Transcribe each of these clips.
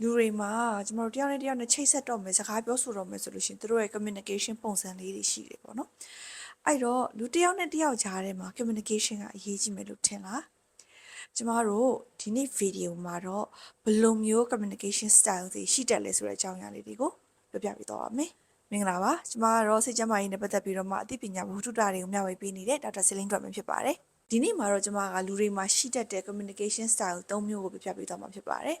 လူတွေမှာကျမတို့တယောက်နဲ့တယောက်နဲ့ချိတ်ဆက်တော့မယ်စကားပြောဆိုတော့မယ်ဆိုလို့ရှိရင်သူတို့ရဲ့ communication ပုံစံလေးတွေရှိတယ်ပေါ့နော်အဲ့တော့လူတယောက်နဲ့တယောက်ကြားထဲမှာ communication ကအရေးကြီးမယ်လို့ထင်လားကျမတို့ဒီနေ့ဗီဒီယိုမှာတော့ဘယ်လိုမျိုး communication style တွေရှိတက်လဲဆိုတဲ့အကြောင်းအရာလေးတွေကိုပြောပြပေးတော့ပါမယ်မင်္ဂလာပါကျမကတော့စိတ်ကျန်းမာရေးနဲ့ပတ်သက်ပြီးတော့မှအသိပညာဝတ္ထုတာတွေကိုမျှဝေပေးနေတဲ့ဒေါက်တာဆလင်းတွက်မဖြစ်ပါတယ်ဒီနေ့မှာတော့ကျမကလူတွေမှာရှိတတ်တဲ့ communication style ၃မျိုးကိုပြပြပေးသွားမှာဖြစ်ပါတယ်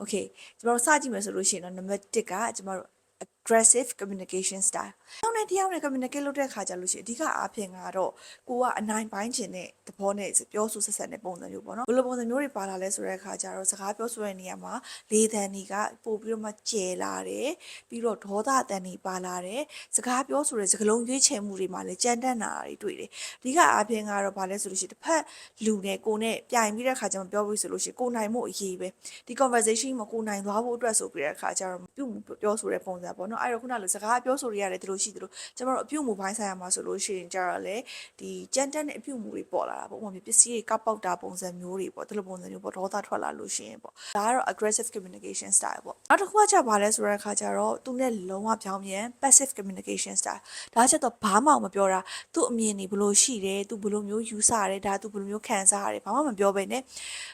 Okay ကျမတို့စကြည့်မယ်ဆိုလို့ရှိရင်တော့ number 1ကကျမတို့ aggressive communication style ။ နောက်နဲ့တရားနဲ့ communicate လုပ်တဲ့အခါကျလို့ရှိရင်အဓိကအားဖြင့်ကတော့ကိုကအနိုင်ပိုင်းခြင်းတဲ့သဘောနဲ့ပြောဆိုဆက်ဆက်တဲ့ပုံစံမျိုးပေါ့နော်။ဘယ်လိုပုံစံမျိုးတွေပါလာလဲဆိုတဲ့အခါကျတော့စကားပြောဆိုတဲ့နေရာမှာလေသံတွေကပို့ပြီးတော့မှကျယ်လာတယ်။ပြီးတော့ဒေါသတန်တွေပါလာတယ်။စကားပြောဆိုတဲ့စကားလုံးရွေးချယ်မှုတွေမှာလည်းကြမ်းတမ်းတာတွေတွေ့တယ်။အဓိကအားဖြင့်ကတော့ဘာလဲဆိုလို့ရှိရင်တစ်ဖက်လူနဲ့ကိုနဲ့ပြိုင်ပြီးတဲ့အခါကျမှပြောပြီးဆိုလို့ရှိရင်ကိုနိုင်မှုအရေးပဲ။ဒီ conversation မှာကိုနိုင်သွားဖို့အတွက်ဆိုပြီးတဲ့အခါကျတော့ပြုပြောဆိုတဲ့ပုံစံပေါ့နော်။အဲ့တော့ခုနလိုစကားပြောဆိုရရတယ်ဒီလိုရှိသလိုကျမတို့အပြုတ်မှုပိုင်းဆိုင်ရာမှာဆိုလို့ရှိရင်ကြတော့လေဒီကြမ်းတမ်းတဲ့အပြုတ်မှုတွေပေါ်လာတာပေါ့ဥပမာပစ္စည်းတွေကပောက်တာပုံစံမျိုးတွေပေါ့ဒီလိုပုံစံမျိုးပေါ့ဒေါသထွက်လာလို့ရှိရင်ပေါ့ဒါကတော့ aggressive communication style ပေါ့နောက်တစ်ခုကကြပါလဲဆိုတဲ့အခါကျတော့သူနဲ့လုံးဝပြောင်းပြန် passive communication style ဒါချက်တော့ဘာမှမပြောတာသူ့အမြင်တွေဘလို့ရှိတယ်သူဘလို့မျိုးယူဆရတယ်ဒါသူဘလို့မျိုးခံစားရတယ်ဘာမှမပြောဘဲနဲ့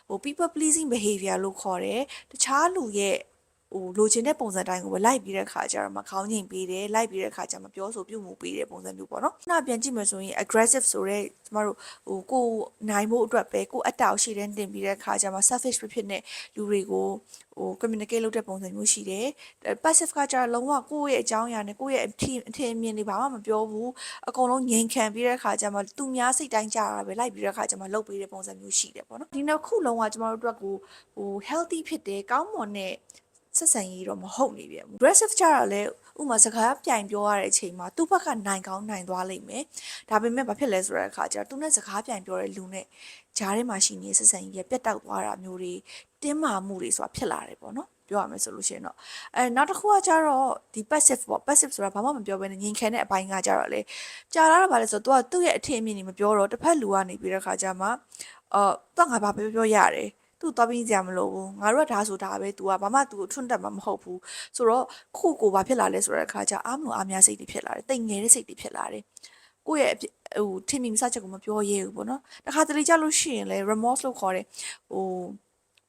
ဟို people pleasing behavior လို့ခေါ်တယ်တခြားလူရဲ့ ဟိုလိုချင်တဲ့ပုံစံတိုင်းကိုပဲလိုက်ပြီးတဲ့ခါကျတော့မခေါင်းငိမ်ပေးတယ်လိုက်ပြီးတဲ့ခါကျမှပြောဆိုပြုမှုပေးတဲ့ပုံစံမျိုးပေါ့နော်။နောက်ပြန်ကြည့်မယ်ဆိုရင် aggressive ဆိုတဲ့ကျမတို့ဟိုကိုနိုင်ဖို့အတွက်ပဲကိုအတောက်ရှိတဲ့တင်ပြီးတဲ့ခါကျမှ selfish ဖြစ်ဖြစ်နဲ့လူတွေကိုဟို communicate လုပ်တဲ့ပုံစံမျိုးရှိတယ်။ passive ကကျတော့လုံးဝကိုယ့်ရဲ့အကြောင်းအရာနဲ့ကိုယ့်ရဲ့အထင်အထင်အမြင်တွေဘာမှမပြောဘူး။အကုန်လုံးငြိမ်ခံပြီးတဲ့ခါကျမှသူများစိတ်တိုင်းကြတာပဲလိုက်ပြီးတဲ့ခါကျမှလုပ်ပေးတဲ့ပုံစံမျိုးရှိတယ်ပေါ့နော်။ဒီနောက်ခုလုံးကကျမတို့အတွက်ကိုဟို healthy ဖြစ်တယ်ကောင်းမွန်တဲ့ ဆက်ဆံရေးတော့မဟုတ်နေပြန်ဘူး aggressive ကြတော့လေဥမာစကားပြိုင်ပြောရတဲ့အချိန်မှာသူ့ဘက်ကနိုင်ကောင်းနိုင်သွားလိမ့်မယ်ဒါပေမဲ့ဘာဖြစ်လဲဆိုတဲ့အခါကျတော့သူနဲ့စကားပြိုင်ပြောတဲ့လူနဲ့ဂျားထဲမှာရှိနေတဲ့ဆက်ဆံရေးပြတ်တောက်သွားတာမျိုးတွေတင်းမာမှုတွေဆိုတာဖြစ်လာတယ်ပေါ့နော်ပြောရမယ်ဆိုလို့ရှိရင်တော့အဲနောက်တစ်ခုကကြတော့ဒီ passive ပေါ့ passive ဆိုတာဘာမှမပြောဘဲနဲ့ငြိမ်ခံတဲ့အပိုင်းကကြတော့လေကြာလာတော့ဗာလဲဆိုတော့ तू ကသူ့ရဲ့အထင်အမြင်တွေမပြောတော့တစ်ဖက်လူကနေပြီးတဲ့ခါကျမှအော် तू ငါဘာပြောပြောရတယ် သူ့သွားပြီးကြမလို့ဘူးငါတို့ကဒါဆိုဒါပဲ तू ကဘာမှ तू ကိုထွန်းတက်မှာမဟုတ်ဘူးဆိုတော့ခုကိုဘာဖြစ်လာလဲဆိုတဲ့အခါကျအားမလို့အားများစိတ်တွေဖြစ်လာတယ်တိမ်ငယ်တဲ့စိတ်တွေဖြစ်လာတယ်ကိုယ့်ရဲ့ဟိုထင်မြင်စချက်ကိုမပြောရဲဘူးပေါ့နော်တခါတလေကြလို့ရှိရင်လေ remorse လို့ခေါ်တယ်ဟို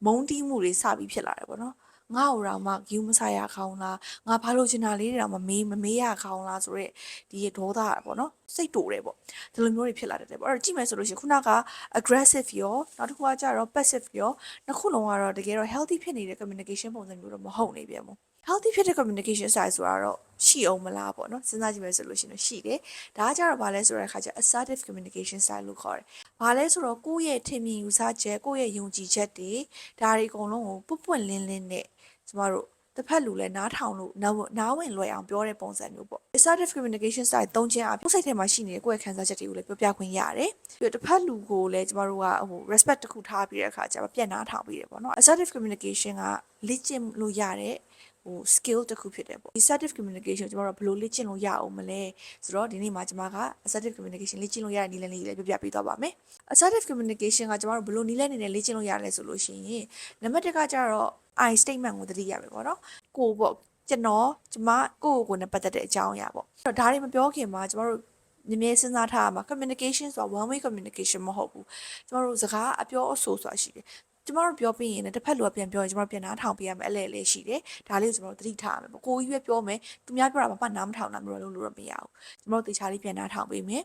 မုန်းတီးမှုတွေစပြီးဖြစ်လာတယ်ပေါ့နော် ငါ့ဟိုတော့မှဂယူးမဆာရခေါင်းလားငါဘာလို့ချင်တာလေးတွေတော့မမေးမမေးရခေါင်းလားဆိုတော့ဒီဒေါသပေါ့နော်စိတ်တူတယ်ပေါ့ဒီလိုမျိုးတွေဖြစ်လာတတ်တယ်ပေါ့အဲ့တော့ကြည့်မယ်ဆိုလို့ရှိရင်ခုနက aggressive ရောနောက်တစ်ခုကကြတော့ passive ရောနှစ်ခုလုံးကတော့တကယ်တော့ healthy ဖြစ်နေတဲ့ communication ပုံစံမျိုးတော့မဟုတ်နေပြန်ဘူး healthy ဖြစ်တဲ့ communication style ဆိုတာတော့ရှိအောင်မလားပေါ့နော်စဉ်းစားကြည့်မယ်ဆိုလို့ရှိရင်ရှိတယ်ဒါကကြတော့ဗာလဲဆိုတဲ့အခါကျ assertive communication style လို့ခေါ်တယ်ဘာလဲဆိုတော့ကိုယ့်ရဲ့ထင်မြင်ယူဆချက်ကိုယ့်ရဲ့ယုံကြည်ချက်တွေဒါတွေအကုန်လုံးကိုပွတ်ပွတ်လင်းလင်းနဲ့ကျမတို့တစ်ဖက်လူလည်းနားထောင်လို့နားဝင်လွယ်အောင်ပြောတဲ့ပုံစံမျိုးပေါ့ assertive communication style သုံးခြင်းအပြင်စိတ်ထဲမှာရှိနေတဲ့ကိုယ့်ရဲ့ခံစားချက်တွေကိုလည်းပြောပြခွင့်ရတယ်ပြီးတော့တစ်ဖက်လူကိုလည်းကျမတို့ကဟို respect တစ်ခုထားပြီးတဲ့အခါကျတော့ပြန်နားထောင်ပြီးတယ်ပေါ့နော် assertive communication ကလေ့ကျင့်လို့ရတဲ့ ဟို skill တစ်ခုဖြစ်တယ်ပေါ့ assertive communication ကျွန်တော်တို့ဘယ်လိုလေ့ကျင့်လို့ရအောင်မလဲဆိုတော့ဒီနေ့မှာကျွန်မက assertive communication လေ့ကျင့်လို့ရတဲ့နည်းလမ်းလေးတွေလည်းပြပြပေးသွားပါမယ် assertive communication ကကျွန်တော်တို့ဘယ်လိုနည်းလမ်းတွေနဲ့လေ့ကျင့်လို့ရလဲဆိုလို့ရှိရင်နံပါတ်1ကကျတော့ I statement ကိုသတိရမယ်ပေါ့နော်ကိုပေါ့ကျွန်တော်ကျမကိုယ့်ကိုယ်နဲ့ပတ်သက်တဲ့အကြောင်းအရာပေါ့အဲ့တော့ဒါတွေမပြောခင်မှာကျမတို့မြင်မြင်စဉ်းစားထားရမှာ communication ဆိုတာ one way communication မဟုတ်ဘူးကျမတို့စကားအပြောအဆိုဆိုတာရှိတယ် ကျမတို့ပြောပြီးရင်လည်းတစ်ဖက်လူကပြန်ပြောရင်ကျမတို့ပြန်နားထောင်ပေးရမယ်အဲ့လေလေးရှိတယ်ဒါလေးကိုကျမတို့သတိထားရမယ်ပေါ့ကိုကြီးပဲပြောမယ်သူများပြောတာဘာမှနားမထောင်တာမျိုးလို့လို့တော့မရဘူးကျမတို့တေချာလေးပြန်နားထောင်ပေးမယ်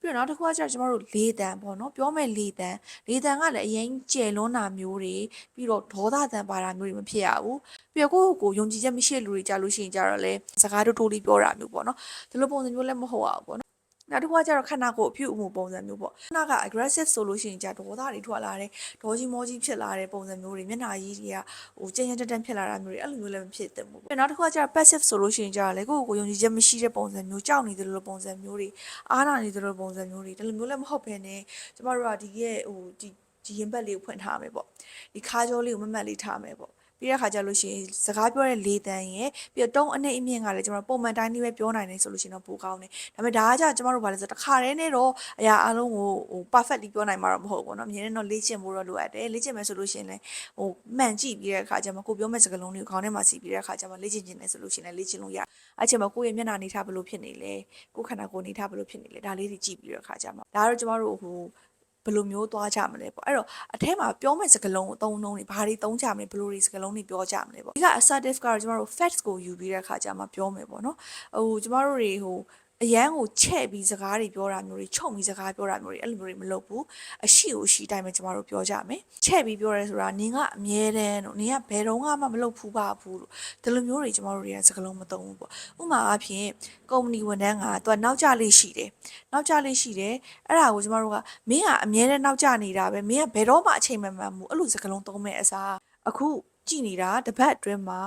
ပြီးတော့နောက်တစ်ခုကကျတော့ကျမတို့လေးတန်ပေါ့နော်ပြောမယ်လေးတန်လေးတန်ကလည်းအရင်ကျယ်လွန်းတာမျိုးတွေပြီးတော့ဒေါသတန်ပါတာမျိုးတွေမဖြစ်ရဘူးပြီးတော့ကိုယ့်ကိုယ်ယုံကြည်ချက်မရှိတဲ့လူတွေကြလို့ရှိရင်ကြတော့လေစကားတိုးတိုးလေးပြောတာမျိုးပေါ့နော်ဒီလိုပုံစံမျိုးလည်းမဟုတ်အောင်ပေါ့နော် နောက်တစ်ခုကကျတော့ခန္ဓာကိုယ်အပြုအမူပုံစံမျိုးပေါ့ခန္ဓာက aggressive ဆိုလို့ရှိရင်ကြဒေါသတွေထွက်လာတယ်ဒေါကြီးမောကြီးဖြစ်လာတဲ့ပုံစံမျိုးတွေမျက်နှာကြီးတွေကဟိုကျဉ်းကျဉ်းတန်းဖြစ်လာတာမျိုးတွေအဲ့လိုမျိုးလည်းမဖြစ်သင့်ဘူးပြီးနောက်တစ်ခုကကျတော့ passive ဆိုလို့ရှိရင်ကြလေကိုယ့်ကိုယ်ယုံကြည်ချက်မရှိတဲ့ပုံစံမျိုးကြောက်နေတယ်လို့ပုံစံမျိုးတွေအားနာနေတယ်လို့ပုံစံမျိုးတွေဒါလိုမျိုးလည်းမဟုတ်ဘဲနဲ့ကျမတို့ကဒီရဲ့ဟိုဒီဒီရင်ဘက်လေးကိုဖွင့်ထားမယ်ပေါ့ဒီခါကြောလေးကိုမမတ်လေးထားမယ်ပေါ့ ပြီးတဲ့ခါကျလို့ရှိရင်စကားပြောတဲ့လေတန်ရဲ့ပြီးတော့တုံးအနှိမ့်အမြင့်ကလည်းကျွန်တော်ပုံမှန်တိုင်းလေးပဲပြောနိုင်တယ်ဆိုလို့ရှိရင်တော့ပိုကောင်းတယ်ဒါပေမဲ့ဒါကကြကျွန်တော်တို့ဘာလဲဆိုတော့တစ်ခါတည်းနဲ့တော့အရာအလုံးကိုဟို perfectly ပြောနိုင်မှာတော့မဟုတ်ဘူးเนาะအမြဲတမ်းတော့လေ့ကျင့်ဖို့တော့လိုအပ်တယ်လေ့ကျင့်မယ်ဆိုလို့ရှိရင်လည်းဟိုမှန်ကြည့်ပြီးတဲ့အခါကျမှကိုပြောမဲ့စကားလုံးတွေကိုခေါင်းထဲမှာစီးပြီးတဲ့အခါကျမှလေ့ကျင့်ခြင်းနဲ့ဆိုလို့ရှိရင်လည်းလေ့ကျင့်လို့ရအဲ့ချိန်မှာကိုယ့်ရဲ့မျက်နှာနေထားဘယ်လိုဖြစ်နေလဲကိုယ့်ခန္ဓာကိုယ်နေထားဘယ်လိုဖြစ်နေလဲဒါလေးတွေကြည့်ပြီးတဲ့အခါကျမှဒါကတော့ကျွန်တော်တို့ဟိုဘ ယ်လိုမျိုးသွားကြမလဲပေါ့အဲ့တော့အထဲမှာပြောမဲ့စကားလုံးကိုအသုံးနှုန်းတွေဘာတွေသုံးကြမလဲဘယ်လိုတွေစကားလုံးတွေပြောကြမလဲပေါ့ဒီက assertive ကတော့ကျွန်တော်တို့ facts ကိုယူပြီးတဲ့အခါကျမှပြောမယ်ပေါ့နော်ဟိုကျွန်တော်တို့တွေဟို အရန်ကိုချဲ့ပြီးစကားတွေပြောတာမျိုးတွေခြုံပြီးစကားပြောတာမျိုးတွေအဲ့လိုမျိုးတွေမလုပ်ဘူးအရှိကိုအရှိတိုင်းပဲကျမတို့ပြောကြမယ်ချဲ့ပြီးပြောရဲဆိုတာနင်ကအမြဲတမ်းတို့နင်ကဘယ်တော့မှမလုပ်ဖူးပါဘူးလို့ဒီလိုမျိုးတွေကျမတို့တွေကစကားလုံးမသုံးဘူးပေါ့ဥပမာအားဖြင့်ကုမ္ပဏီဝန်ထမ်းကသူကနောက်ကျလေးရှိတယ်နောက်ကျလေးရှိတယ်အဲ့ဒါကိုကျမတို့ကမင်းကအမြဲတမ်းနောက်ကျနေတာပဲမင်းကဘယ်တော့မှအချိန်မမှန်ဘူးအဲ့လိုစကားလုံးသုံးမဲ့အစားအခုကြည်နေတာတစ်ပတ်အတွင်းမှာ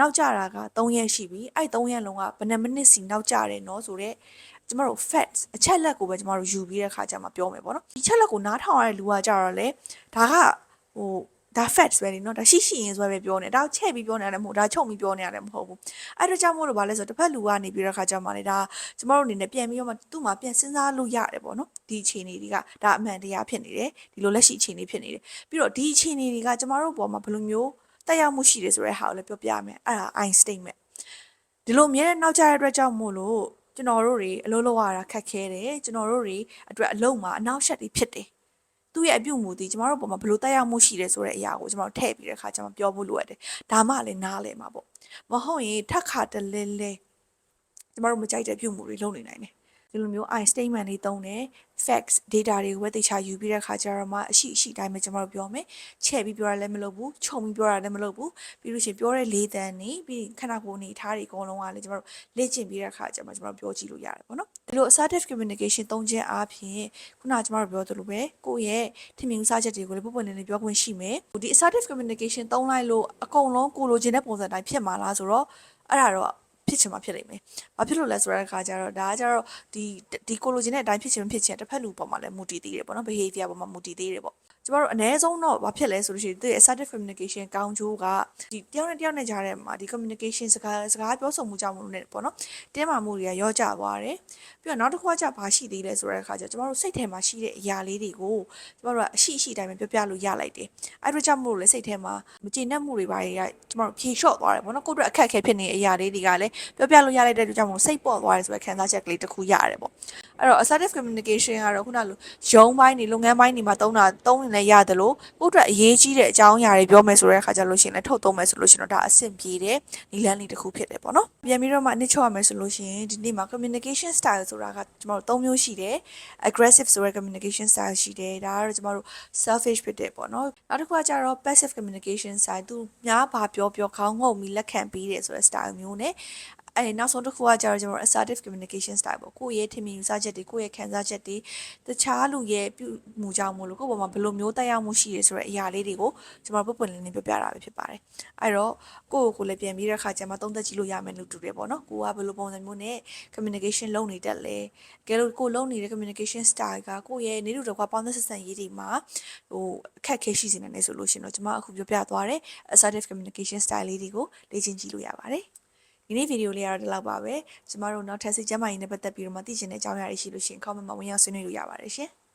နောက်ကျတာက3ရက်ရှိပြီအဲ့3ရက်လုံးကဘယ်နှမိနစ်စီနောက်ကျတယ်နော်ဆိုတော့ကျမတို့ facts အချက်လက်ကိုပဲကျမတို့ယူပြီးတဲ့ခါကျမှပြောမယ်ပေါ့နော်ဒီချက်လက်ကိုနားထောင်ရတဲ့လူကကြတော့လေဒါကဟိုဒါ facts ပဲလေနော်ဒါရှိရှိရင်ဆိုပဲပြောနေဒါချဲ့ပြီးပြောနေရတယ်မဟုတ်ဒါချုပ်ပြီးပြောနေရတယ်မဟုတ်ဘူးအဲ့တော့ကြောင့်မို့လို့ဗာလဲဆိုတစ်ဖက်လူကနေပြီးတော့ခါကြမှာလေဒါကျမတို့အနေနဲ့ပြန်ပြီးတော့မှသူ့မှာပြန်စဉ်းစားလို့ရတယ်ပေါ့နော်ဒီအခြေအနေတွေကဒါအမှန်တရားဖြစ်နေတယ်ဒီလိုလက်ရှိအခြေအနေဖြစ်နေတယ်ပြီးတော့ဒီအခြေအနေတွေကကျမတို့ဘောမှာဘယ်လိုမျိုး တက်ရောက်မှုရှိတယ်ဆိုတဲ့ဟာကိုလည်းပြောပြမယ်အဲ့ဒါ I statement ဒီလိုအမြဲတမ်းနောက်ကျတဲ့အတွက်ကြောင့်မို့လို့ကျွန်တော်တို့တွေအလုပ်လုပ်ရတာခက်ခဲတယ်ကျွန်တော်တို့တွေအတွက်အလုပ်မှာအနောက်ရှက်တွေဖြစ်တယ်သူ့ရဲ့အပြုတ်မှုဒီကျမတို့ပုံမှာဘယ်လိုတက်ရောက်မှုရှိတယ်ဆိုတဲ့အရာကိုကျမတို့ထည့်ပြီးတဲ့အခါကျမပြောဖို့လိုအပ်တယ်ဒါမှလည်းနားလည်မှာပေါ့မဟုတ်ရင်ထက်ခါတလဲလဲကျမတို့မကြိုက်တဲ့ပြုတ်မှုတွေလုပ်နေနိုင်တယ် ဒီလိုမျိုး I statement တွေသုံးတယ် facts data တွေကိုပဲတေချာယူပြီးတဲ့ခါကျတော့မှအရှိအရှိတိုင်းပဲကျွန်တော်တို့ပြောမယ်ချဲ့ပြီးပြောတာလည်းမလုပ်ဘူးခြုံပြီးပြောတာလည်းမလုပ်ဘူးပြီးလို့ရှိရင်ပြောတဲ့လေးတန်းနေပြီးခဏကိုနေထားတွေအကုန်လုံးကလည်းကျွန်တော်တို့လေ့ကျင့်ပြီးတဲ့ခါကျမှကျွန်တော်တို့ပြောကြည့်လို့ရတယ်ပေါ့နော်ဒီလို assertive communication သုံးခြင်းအားဖြင့်ခုနကကျွန်တော်တို့ပြောသလိုပဲကိုယ့်ရဲ့ထင်မြင်စားချက်တွေကိုလည်းပုံပွင့်နေနေပြောခွင့်ရှိမယ်ဒီ assertive communication သုံးလိုက်လို့အကုန်လုံးကိုလိုချင်တဲ့ပုံစံတိုင်းဖြစ်မှာလားဆိုတော့အဲ့ဒါတော့ ဖြစ်ချင်မှာဖြစ်လိမ့်မယ်။ဘာဖြစ်လို့လဲဆိုတဲ့အခါကျတော့ဒါကကျတော့ဒီဒီကိုလိုချင်တဲ့အတိုင်းဖြစ်ချင်မဖြစ်ချင်တစ်ဖက်လူပေါ်မှာလည်းမူတည်သေးတယ်ပေါ့နော် behavior ပေါ်မှာမူတည်သေးတယ်ပေါ့။ ကျမတို့အ ਨੇ ဆုံးတော့ဘာဖြစ်လဲဆိုလို့ရှိရင်သူရဲ့ assertive communication ကောင်းကျိုးကဒီတယောက်နဲ့တယောက်နဲ့ကြားထဲမှာဒီ communication စကားစကားပြောဆိုမှုကြောင့်မလို့ねပေါ့နော်။တင်းမာမှုတွေကရောကျသွားတယ်။ပြီးတော့နောက်တစ်ခုကကျဘာရှိသေးလဲဆိုတဲ့အခါကျကျမတို့စိတ်ထဲမှာရှိတဲ့အရာလေးတွေကိုကျမတို့ကအရှိအရှိတိုင်းပဲပြောပြလို့ရလိုက်တယ်။အဲ့ဒါကြောင့်မို့လို့လေစိတ်ထဲမှာမကျေနပ်မှုတွေပါတွေကကျမတို့ဖြေလျှော့သွားတယ်ပေါ့နော်။ကိုယ့်အတွက်အခက်အခဲဖြစ်နေတဲ့အရာလေးတွေကလည်းပြောပြလို့ရလိုက်တဲ့အတွက်ကြောင့်မို့စိတ်ပေါ့သွားတယ်ဆိုတဲ့ခံစားချက်ကလေးတစ်ခုရတယ်ပေါ့အဲ့တော့ assertive communication ကတော့ခုနလိုရုံးပိုင်းတွေလုပ်ငန်းပိုင်းတွေမှာသုံးတာသုံးရင်လည်းရတယ်လို့ကိုယ့်အတွက်အရေးကြီးတဲ့အကြောင်းအရာတွေပြောမယ်ဆိုတဲ့အခါကျလို့ရှိရင်လည်းထုတ်သုံးမယ်ဆိုလို့ရှိရင်တော့ဒါအဆင်ပြေတဲ့နီလန်းလေးတစ်ခုဖြစ်တယ်ပေါ့နော်ပြန်ပြီးတော့မှအနစ်ချုပ်ရမယ်ဆိုလို့ရှိရင်ဒီနေ့မှာ communication style ဆိုတာကကျွန်တော်တို့၃မျိုးရှိတယ် aggressive ဆိုတဲ့ communication style ရှိတယ်ဒါကတော့ကျွန်တော်တို့ selfish ဖြစ်တယ်ပေါ့နော်နောက်တစ်ခုကကျတော့ passive communication style သူများဘာပြောပြောခေါင်းငုံပြီးလက်ခံပြီးတယ်ဆိုတဲ့ style မျိုးနဲ့ အဲနောက်ဆုံးတစ်ခုကကျတော့ကျွန်တော် assertive communication style ပေါ့ကိုယ့်ရဲ့ထင်မြင်ယူဆချက်တွေကိုယ့်ရဲ့ခံစားချက်တွေတခြားလူရဲ့ပြုမှုကြောင့်မို့လို့ကိုယ့်ဘောမှာဘယ်လိုမျိုးတက်ရောက်မှုရှိရဲဆိုတဲ့အရာလေးတွေကိုကျွန်တော်ပုတ်ပွင့်လင်းလင်းပြောပြတာပဲဖြစ်ပါတယ်အဲ့တော့ကိုယ့်ကိုယ်လည်းပြန်ပြီးတဲ့အခါကျမှသုံးသက်ကြည့်လို့ရမယ်လို့တူတယ်ပေါ့နော်ကိုကဘယ်လိုပုံစံမျိုးနဲ့ communication လုပ်နေတတ်လဲကဲလို့ကိုလုပ်နေတဲ့ communication style ကကိုယ့်ရဲ့နေလူတော့ကပေါင်းသက်ဆက်ဆံရေးတွေမှာဟိုအခက်အခဲရှိနေတယ်ဆိုလို့ရှင်တော့ကျွန်မအခုပြောပြသွားတဲ့ assertive communication style လေးတွေကိုလေ့ကျင့်ကြည့်လို့ရပါတယ် ဒီနေ့ဗီဒီယိုလေးကတော့ဒီလောက်ပါပဲကျမတို့နောက်ထပ်စိတ်ကျမ်းမာရေးနဲ့ပတ်သက်ပြီးတော့မှသိချင်တဲ့အကြောင်းအရာတွေရှိလို့ရှိရင် comment မှာဝင်ရောက်ဆွေးနွေးလို့ရပါတယ်ရှင်။